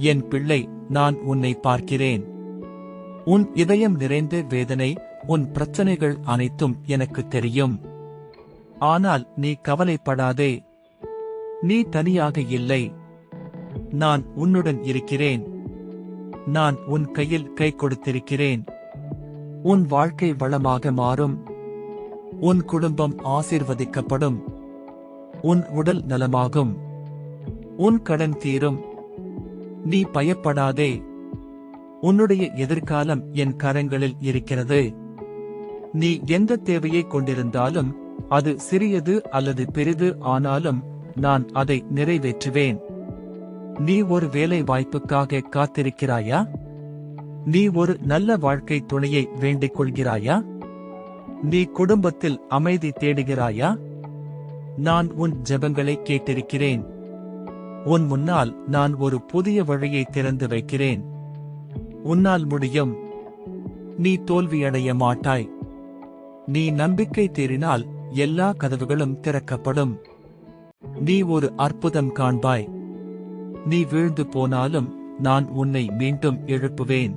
என் பிள்ளை நான் உன்னை பார்க்கிறேன். உன் இதயம் நிறைந்த வேதனை உன் பிரச்சனைகள் அனைத்தும் எனக்கு தெரியும். ஆனால் நீ கவலைப்படாதே. நீ தனியாக இல்லை. நான் உன்னுடன் இருக்கிறேன். நான் உன் கையில் கை கொடுத்திருக்கிறேன். உன் வாழ்க்கை வளமாக மாறும். உன் குடும்பம் ஆசீர்வதிக்கப்படும். உன் உடல் நலமாகும். உன் கடன் தீரும். நீ பயப்படாதே. உன்னுடைய எதிர்காலம் என் கரங்களில் இருக்கிறது. நீ எந்த தேவையை கொண்டிருந்தாலும் அது சிறியது அல்லது பெரிது ஆனாலும் நான் அதை நிறைவேற்றுவேன். நீ ஒரு வேலை வாய்ப்புக்காக காத்திருக்கிறாயா? நீ ஒரு நல்ல வாழ்க்கை துணையை வேண்டிக் கொள்கிறாயா? நீ குடும்பத்தில் அமைதி தேடுகிறாயா? நான் உன் ஜெபங்களை கேட்டிருக்கிறேன். உன் முன்னால் நான் ஒரு புதிய வழியை திறந்து வைக்கிறேன். உன்னால் முடியும். நீ தோல்வியடைய மாட்டாய். நீ நம்பிக்கை தேறினால் எல்லா கதவுகளும் திறக்கப்படும். நீ ஒரு அற்புதம் காண்பாய். நீ வீழ்ந்து போனாலும் நான் உன்னை மீண்டும் எழுப்புவேன்.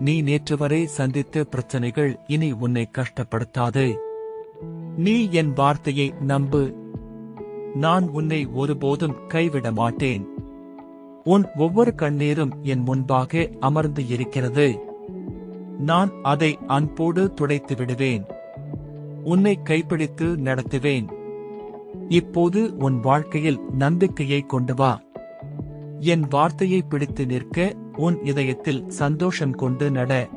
நீ நேற்று வரை சந்தித்த பிரச்சனைகள் இனி உன்னை கஷ்டப்படுத்தாது. நீ என் வார்த்தையை நம்பு. நான் உன்னை ஒருபோதும் கைவிட மாட்டேன். உன் ஒவ்வொரு கண்ணீரும் என் முன்பாக அமர்ந்து இருக்கிறது. நான் அதை அன்போடு துடைத்து விடுவேன். உன்னை கைப்பிடித்து நடத்துவேன். இப்போது உன் வாழ்க்கையில் நம்பிக்கையை கொண்டு வா. என் வார்த்தையை பிடித்து நிற்க உன் இதயத்தில் சந்தோஷம் கொண்டு நட.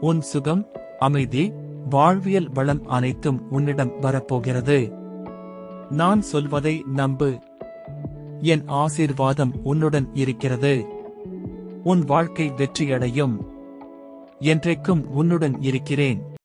உன் சுகம் அமைதி வாழ்வியல் வளம் அனைத்தும் உன்னிடம் வரப்போகிறது. நான் சொல்வதை நம்பு. என் ஆசீர்வாதம் உன்னுடன் இருக்கிறது. உன் வாழ்க்கை வெற்றியடையும். என்றைக்கும் உன்னுடன் இருக்கிறேன்.